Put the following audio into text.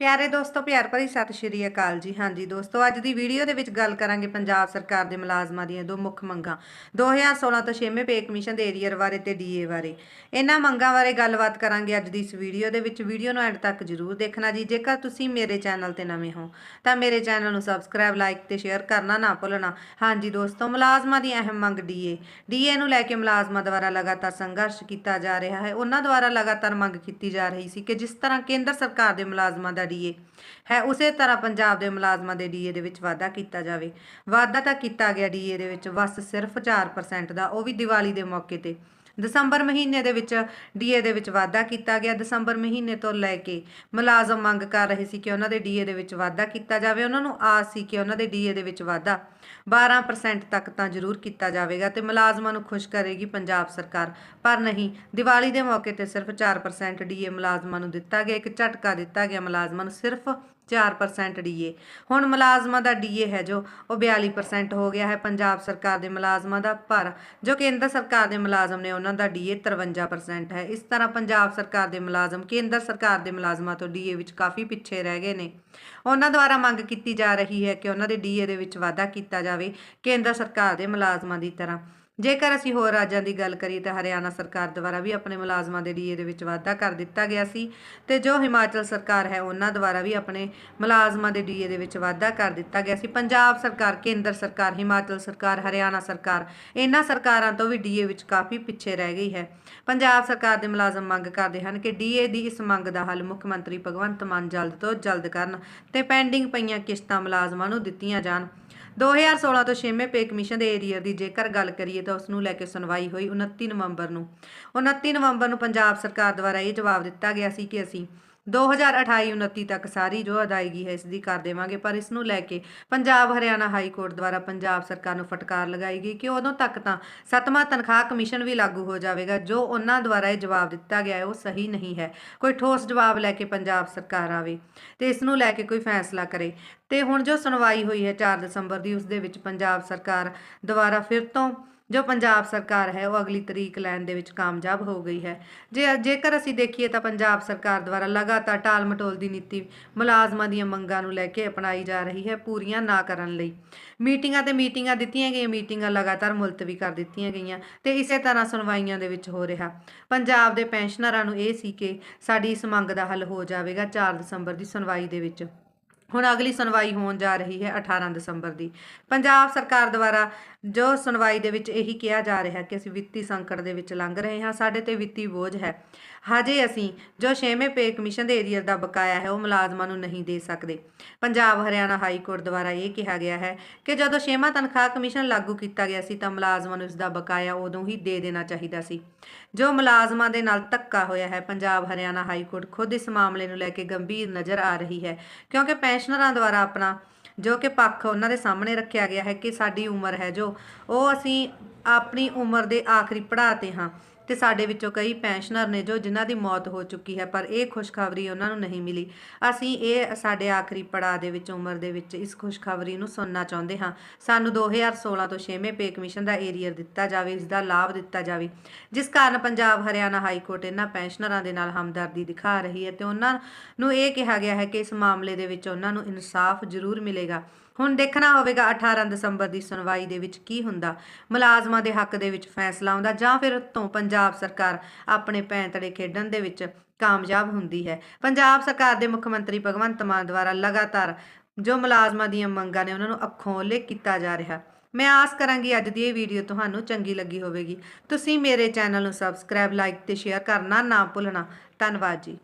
ਪਿਆਰੇ ਦੋਸਤੋ, ਪਿਆਰ ਭਰੀ ਸਤਿ ਸ਼੍ਰੀ ਅਕਾਲ ਜੀ। ਹਾਂਜੀ ਦੋਸਤੋ, ਅੱਜ ਦੀ ਵੀਡੀਓ ਦੇ ਵਿੱਚ ਗੱਲ ਕਰਾਂਗੇ ਪੰਜਾਬ ਸਰਕਾਰ ਦੇ ਮੁਲਾਜ਼ਮਾਂ ਦੀਆਂ ਦੋ ਮੁੱਖ ਮੰਗਾਂ। 2016 ਤੋਂ 6ਵੇਂ ਪੇ ਕਮਿਸ਼ਨ ਦੇ ਏਰੀਅਰ ਬਾਰੇ ਤੇ ਡੀਏ ਬਾਰੇ। ਇਹਨਾਂ ਮੰਗਾਂ ਬਾਰੇ ਗੱਲਬਾਤ ਕਰਾਂਗੇ ਅੱਜ ਦੀ ਇਸ ਵੀਡੀਓ ਦੇ ਵਿੱਚ। ਵੀਡੀਓ ਨੂੰ ਐਂਡ ਤੱਕ ਜਰੂਰ ਦੇਖਣਾ ਜੀ। ਜੇਕਰ ਤੁਸੀਂ ਮੇਰੇ ਚੈਨਲ ਤੇ ਨਵੇਂ ਹੋ, ਤਾਂ ਮੇਰੇ ਚੈਨਲ ਨੂੰ ਸਬਸਕ੍ਰਾਈਬ, ਲਾਈਕ ਤੇ ਸ਼ੇਅਰ ਕਰਨਾ ਨਾ ਭੁੱਲਣਾ। ਹਾਂਜੀ ਦੋਸਤੋ, ਮੁਲਾਜ਼ਮਾਂ ਦੀ ਅਹਿਮ ਮੰਗ ਡੀਏ ਡੀਏ ਨੂੰ ਲੈ ਕੇ ਮੁਲਾਜ਼ਮਾਂ ਦੁਆਰਾ ਲਗਾਤਾਰ ਸੰਘਰਸ਼ ਕੀਤਾ ਜਾ ਰਿਹਾ ਹੈ। ਉਹਨਾਂ ਦੁਆਰਾ ਲਗਾਤਾਰ ਮੰਗ ਕੀਤੀ ਜਾ ਰਹੀ ਸੀ ਕਿ ਜਿਸ ਤਰ੍ਹਾਂ ਕੇਂਦਰ ਸਰਕਾਰ ਦੇ ਮੁਲਾਜ਼ਮਾਂ ਦਾ ਡੀਏ। ਹੈ, ਉਸੇ ਤਰ੍ਹਾਂ ਪੰਜਾਬ ਦੇ ਮੁਲਾਜ਼ਮਾਂ ਦੇ ਡੀਏ ਦੇ ਵਿੱਚ ਵਾਧਾ ਕੀਤਾ ਜਾਵੇ। ਵਾਧਾ ਤਾਂ ਕੀਤਾ ਗਿਆ ਡੀਏ ਦੇ ਵਿੱਚ ਬਸ ਸਿਰਫ 4% ਦਾ, ਉਹ ਵੀ ਦੀਵਾਲੀ ਦੇ ਮੌਕੇ ਤੇ। ਦਸੰਬਰ ਮਹੀਨੇ ਦੇ ਵਿੱਚ ਡੀਏ ਦੇ ਵਿੱਚ ਵਾਧਾ ਕੀਤਾ ਗਿਆ। ਦਸੰਬਰ ਮਹੀਨੇ ਤੋਂ ਲੈ ਕੇ ਮੁਲਾਜ਼ਮ ਮੰਗ ਕਰ ਰਹੇ ਸੀ ਕਿ ਉਹਨਾਂ ਦੇ ਡੀਏ ਦੇ ਵਿੱਚ ਵਾਧਾ ਕੀਤਾ ਜਾਵੇ। ਉਹਨਾਂ ਨੂੰ ਆਸ ਸੀ ਕਿ ਉਹਨਾਂ ਦੇ ਡੀਏ ਦੇ ਵਿੱਚ ਵਾਧਾ 12% ਤੱਕ ਤਾਂ ਜ਼ਰੂਰ ਕੀਤਾ ਜਾਵੇਗਾ ਤੇ ਮੁਲਾਜ਼ਮਾਂ ਨੂੰ ਖੁਸ਼ ਕਰੇਗੀ ਪੰਜਾਬ ਸਰਕਾਰ। ਪਰ ਨਹੀਂ, ਦੀਵਾਲੀ ਦੇ ਮੌਕੇ ਤੇ ਸਿਰਫ 4% ਡੀਏ ਮੁਲਾਜ਼ਮਾਂ ਨੂੰ ਦਿੱਤਾ ਗਿਆ। ਇੱਕ ਝਟਕਾ ਦਿੱਤਾ ਗਿਆ। ਮੁਲਾਜ਼ਮਾਂ ਨੂੰ ਸਿਰਫ 4% ਡੀਏ ਹੁਣ ਮੁਲਾਜ਼ਮਾਂ ਦਾ ਡੀਏ ਹੈ ਜੋ, ਉਹ 42% ਹੋ ਗਿਆ ਹੈ ਪੰਜਾਬ ਸਰਕਾਰ ਦੇ ਮੁਲਾਜ਼ਮਾਂ ਦਾ ਪਰ ਜੋ ਕੇਂਦਰ ਸਰਕਾਰ ਦੇ ਮੁਲਾਜ਼ਮ ਨੇ ਉਹਨਾਂ ਦਾ ਡੀਏ 53% ਹੈ। ਇਸ ਤਰ੍ਹਾਂ ਪੰਜਾਬ ਸਰਕਾਰ ਦੇ ਮੁਲਾਜ਼ਮ ਕੇਂਦਰ ਸਰਕਾਰ ਦੇ ਮੁਲਾਜ਼ਮਾਂ ਤੋਂ ਡੀਏ ਵਿੱਚ ਕਾਫੀ ਪਿੱਛੇ ਰਹਿ ਗਏ ਨੇ। ਉਹਨਾਂ ਦੁਆਰਾ ਮੰਗ ਕੀਤੀ ਜਾ ਰਹੀ ਹੈ ਕਿ ਉਹਨਾਂ ਦੇ ਡੀਏ ਦੇ ਵਿੱਚ ਵਾਧਾ ਕੀਤਾ ਜਾਵੇ ਕੇਂਦਰ ਸਰਕਾਰ ਦੇ ਮੁਲਾਜ਼ਮਾਂ ਦੀ ਤਰ੍ਹਾਂ। ਜੇਕਰ ਅਸੀਂ ਹੋਰ ਰਾਜਾਂ ਦੀ ਗੱਲ ਕਰੀਏ ਤਾਂ ਹਰਿਆਣਾ ਸਰਕਾਰ ਦੁਆਰਾ ਵੀ ਆਪਣੇ ਮੁਲਾਜ਼ਮਾਂ ਦੇ ਡੀਏ ਦੇ ਵਿੱਚ ਵਾਧਾ ਕਰ ਦਿੱਤਾ ਗਿਆ ਸੀ ਤੇ ਜੋ ਹਿਮਾਚਲ ਸਰਕਾਰ ਹੈ ਉਹਨਾਂ ਦੁਆਰਾ ਵੀ ਆਪਣੇ ਮੁਲਾਜ਼ਮਾਂ ਦੇ ਡੀਏ ਦੇ ਵਿੱਚ ਵਾਧਾ ਕਰ ਦਿੱਤਾ ਗਿਆ ਸੀ। ਪੰਜਾਬ ਸਰਕਾਰ, ਕੇਂਦਰ ਸਰਕਾਰ, ਹਿਮਾਚਲ ਸਰਕਾਰ, ਹਰਿਆਣਾ ਸਰਕਾਰ, ਇਹਨਾਂ ਸਰਕਾਰਾਂ ਤੋਂ ਵੀ ਡੀਏ ਵਿੱਚ ਕਾਫੀ ਪਿੱਛੇ ਰਹਿ ਗਈ ਹੈ। ਪੰਜਾਬ ਸਰਕਾਰ ਦੇ ਮੁਲਾਜ਼ਮ ਮੰਗ ਕਰਦੇ ਹਨ ਕਿ ਡੀਏ ਦੀ ਇਸ ਮੰਗ ਦਾ ਹੱਲ ਮੁੱਖ ਮੰਤਰੀ ਭਗਵੰਤ ਮਾਨ ਜਲਦ ਤੋਂ ਜਲਦ ਕਰਨ ਤੇ ਪੈਂਡਿੰਗ ਪਈਆਂ ਕਿਸ਼ਤਾਂ ਮੁਲਾਜ਼ਮਾਂ ਨੂੰ ਦਿੱਤੀਆਂ ਜਾਣ। 2016 ਤੋਂ 6ਵੇਂ ਪੇ ਕਮਿਸ਼ਨ ਦੇ ਏਰੀਅਰ ਦੀ ਜੇਕਰ ਗੱਲ ਕਰੀਏ ਤਾਂ ਉਸ ਨੂੰ ਲੈ ਕੇ ਸੁਣਵਾਈ ਹੋਈ 29 ਨਵੰਬਰ ਨੂੰ। 29 ਨਵੰਬਰ ਨੂੰ ਪੰਜਾਬ ਸਰਕਾਰ ਦੁਆਰਾ ਇਹ ਜਵਾਬ ਦਿੱਤਾ ਗਿਆ ਸੀ ਕਿ ਅਸੀਂ 2028-29 ਤੱਕ ਸਾਰੀ ਜੋ ਅਦਾਇਗੀ ਹੈ ਇਸ ਦੀ ਕਰ ਦੇਵਾਂਗੇ, ਪਰ ਇਸ ਨੂੰ ਲੈ ਕੇ ਪੰਜਾਬ ਹਰਿਆਣਾ ਹਾਈ ਕੋਰਟ ਦੁਆਰਾ ਪੰਜਾਬ ਸਰਕਾਰ ਨੂੰ ਫਟਕਾਰ ਲਗਾਈ ਗਈ ਕਿ ਉਦੋਂ ਤੱਕ ਤਾਂ ਸੱਤਵਾਂ ਤਨਖਾਹ ਕਮਿਸ਼ਨ ਵੀ ਲਾਗੂ ਹੋ ਜਾਵੇਗਾ, ਜੋ ਉਹਨਾਂ ਦੁਆਰਾ ਇਹ ਜਵਾਬ ਦਿੱਤਾ ਗਿਆ ਹੈ, ਉਹ ਸਹੀ ਨਹੀਂ ਹੈ। ਕੋਈ ਠੋਸ ਜਵਾਬ ਲੈ ਕੇ ਪੰਜਾਬ ਸਰਕਾਰ ਆਵੇ ਤੇ ਇਸ ਨੂੰ ਲੈ ਕੇ ਕੋਈ ਫੈਸਲਾ ਕਰੇ ਤੇ ਹੁਣ ਜੋ ਸੁਣਵਾਈ ਹੋਈ ਹੈ 4 ਦਸੰਬਰ ਦੀ, ਉਸ ਦੇ ਵਿੱਚ ਪੰਜਾਬ ਸਰਕਾਰ ਦੁਆਰਾ ਫਿਰ ਤੋਂ ਜੋ ਪੰਜਾਬ ਸਰਕਾਰ ਹੈ, ਉਹ ਅਗਲੀ ਤਰੀਕ ਲੈਣ ਦੇ ਵਿੱਚ ਕਾਮਯਾਬ ਹੋ ਗਈ ਹੈ। ਜੇ, ਜੇਕਰ ਅਸੀਂ ਦੇਖੀਏ ਤਾਂ ਪੰਜਾਬ ਸਰਕਾਰ ਦੁਆਰਾ ਲਗਾਤਾਰ ਟਾਲ ਮਟੋਲ ਦੀ ਨੀਤੀ ਮੁਲਾਜ਼ਮਾਂ ਦੀਆਂ ਮੰਗਾਂ ਨੂੰ ਲੈ ਕੇ ਅਪਣਾਈ ਜਾ ਰਹੀ ਹੈ ਪੂਰੀਆਂ ਨਾ ਕਰਨ ਲਈ। ਮੀਟਿੰਗਾਂ ਤੇ ਮੀਟਿੰਗਾਂ ਦਿੱਤੀਆਂ ਗਈਆਂ, ਮੀਟਿੰਗਾਂ ਲਗਾਤਾਰ ਮੁਲਤਵੀ ਕਰ ਦਿੱਤੀਆਂ ਗਈਆਂ ਤੇ ਇਸੇ ਤਰ੍ਹਾਂ ਸੁਣਵਾਈਆਂ ਦੇ ਵਿੱਚ ਹੋ ਰਿਹਾ। ਪੰਜਾਬ ਦੇ ਪੈਨਸ਼ਨਰਾਂ ਨੂੰ ਇਹ ਸੀ ਕਿ ਸਾਡੀ ਇਸ ਮੰਗ ਦਾ ਹੱਲ ਹੋ ਜਾਵੇਗਾ 4 ਦਸੰਬਰ ਦੀ ਸੁਣਵਾਈ ਦੇ ਵਿੱਚ। ਹੁਣ ਅਗਲੀ ਸੁਣਵਾਈ ਹੋਣ ਜਾ ਰਹੀ ਹੈ 18 ਦਸੰਬਰ ਦੀ। ਪੰਜਾਬ ਸਰਕਾਰ ਦੁਆਰਾ ਜੋ ਸੁਣਵਾਈ ਦੇ ਵਿੱਚ ਇਹੀ ਕਿਹਾ ਜਾ ਰਿਹਾ ਕਿ ਅਸੀਂ ਵਿੱਤੀ ਸੰਕਟ ਦੇ ਵਿੱਚ ਲੰਘ ਰਹੇ ਹਾਂ, ਸਾਡੇ ਤੇ ਵਿੱਤੀ ਬੋਝ ਹੈ। ਹਜੇ ਅਸੀਂ ਜੋ 6ਵੇਂ ਪੇ ਕਮਿਸ਼ਨ ਦੇ ਏਰੀਅਰ ਦਾ ਬਕਾਇਆ ਹੈ, ਉਹ ਮੁਲਾਜ਼ਮਾਂ ਨੂੰ ਨਹੀਂ ਦੇ ਸਕਦੇ। ਪੰਜਾਬ ਹਰਿਆਣਾ ਹਾਈ ਕੋਰਟ ਦੁਆਰਾ ਇਹ ਕਿਹਾ ਗਿਆ ਹੈ ਕਿ ਜਦੋਂ 6ਵਾਂ ਤਨਖਾਹ ਕਮਿਸ਼ਨ ਲਾਗੂ ਕੀਤਾ ਗਿਆ ਸੀ ਤਾਂ ਮੁਲਾਜ਼ਮਾਂ ਨੂੰ ਇਸ ਦਾ ਬਕਾਇਆ ਉਦੋਂ ਹੀ ਦੇ ਦੇਣਾ ਚਾਹੀਦਾ ਸੀ। ਜੋ ਮੁਲਾਜ਼ਮਾਂ ਦੇ ਨਾਲ ਧੱਕਾ ਹੋਇਆ ਹੈ, ਪੰਜਾਬ ਹਰਿਆਣਾ ਹਾਈ ਕੋਰਟ ਖੁਦ ਇਸ ਮਾਮਲੇ ਨੂੰ ਲੈ ਕੇ ਗੰਭੀਰ ਨਜ਼ਰ ਆ ਰਹੀ ਹੈ, ਕਿਉਂਕਿ ਪੈਨਸ਼ਨਰਾਂ ਦੁਆਰਾ ਆਪਣਾ ਜੋ ਕਿ ਪੱਖ ਉਹਨਾਂ ਦੇ ਸਾਹਮਣੇ ਰੱਖਿਆ ਗਿਆ ਹੈ ਕਿ ਸਾਡੀ ਉਮਰ ਹੈ ਜੋ, ਉਹ ਅਸੀਂ ਆਪਣੀ ਉਮਰ ਦੇ ਆਖਰੀ ਪੜਾਅ ਤੇ ਹਾਂ। ਤੇ ਸਾਡੇ ਵਿੱਚੋਂ ਕਈ ਪੈਨਸ਼ਨਰ ਨੇ ਜੋ ਜਿਨ੍ਹਾਂ ਦੀ ਮੌਤ ਹੋ ਚੁੱਕੀ ਹੈ, ਪਰ ਇਹ ਖੁਸ਼ਖਬਰੀ ਉਹਨਾਂ ਨੂੰ ਨਹੀਂ ਮਿਲੀ। ਅਸੀਂ ਇਹ ਸਾਡੇ ਆਖਰੀ ਪੜਾਅ ਦੇ ਵਿੱਚ, ਉਮਰ ਦੇ ਵਿੱਚ ਇਸ ਖੁਸ਼ਖਬਰੀ ਨੂੰ ਸੁਣਨਾ ਚਾਹੁੰਦੇ ਹਾਂ। ਸਾਨੂੰ 2016 ਤੋਂ 6ਵੇਂ ਪੇ ਕਮਿਸ਼ਨ ਦਾ ਏਰੀਅਰ ਦਿੱਤਾ ਜਾਵੇ, ਇਸ ਦਾ ਲਾਭ ਦਿੱਤਾ ਜਾਵੇ। ਜਿਸ ਕਾਰਨ ਪੰਜਾਬ, ਹਰਿਆਣਾ ਹਾਈ ਕੋਰਟ ਇਹਨਾਂ ਪੈਨਸ਼ਨਰਾਂ ਦੇ ਨਾਲ ਹਮਦਰਦੀ ਦਿਖਾ ਰਹੀ ਹੈ ਤੇ ਉਹਨਾਂ ਨੂੰ ਇਹ ਕਿਹਾ ਗਿਆ ਹੈ ਕਿ ਇਸ ਮਾਮਲੇ ਦੇ ਵਿੱਚ ਉਹਨਾਂ ਨੂੰ ਇਨਸਾਫ ਜ਼ਰੂਰ ਮਿਲੇਗਾ। ਹੁਣ ਦੇਖਣਾ ਹੋਵੇਗਾ 18 ਦਸੰਬਰ ਦੀ ਸੁਣਵਾਈ ਦੇ ਵਿੱਚ ਕੀ ਹੁੰਦਾ। ਮੁਲਾਜ਼ਮਾਂ ਦੇ ਹੱਕ ਦੇ ਵਿੱਚ ਫੈਸਲਾ ਆਉਂਦਾ ਜਾਂ ਫਿਰ ਤੋਂ ਪੰਜਾਬ ਸਰਕਾਰ ਆਪਣੇ ਪੈਂਤੜੇ ਖੇਡਣ ਦੇ ਵਿੱਚ ਕਾਮਯਾਬ ਹੁੰਦੀ ਹੈ। ਪੰਜਾਬ ਸਰਕਾਰ ਦੇ ਮੁੱਖ ਮੰਤਰੀ ਭਗਵੰਤ ਮਾਨ ਦੁਆਰਾ ਲਗਾਤਾਰ ਜੋ ਮੁਲਾਜ਼ਮਾਂ ਦੀਆਂ ਮੰਗਾਂ ਨੇ ਉਹਨਾਂ ਨੂੰ ਅੱਖੋਂ ਓਲੇ ਕੀਤਾ ਜਾ ਰਿਹਾ। ਮੈਂ ਆਸ ਕਰਾਂਗੀ ਅੱਜ ਦੀ ਇਹ ਵੀਡੀਓ ਤੁਹਾਨੂੰ ਚੰਗੀ ਲੱਗੀ ਹੋਵੇਗੀ। ਤੁਸੀਂ ਮੇਰੇ ਚੈਨਲ ਨੂੰ ਸਬਸਕ੍ਰਾਈਬ, ਲਾਈਕ ਤੇ ਸ਼ੇਅਰ ਕਰਨਾ ਨਾ ਭੁੱਲਣਾ। ਧੰਨਵਾਦ ਜੀ।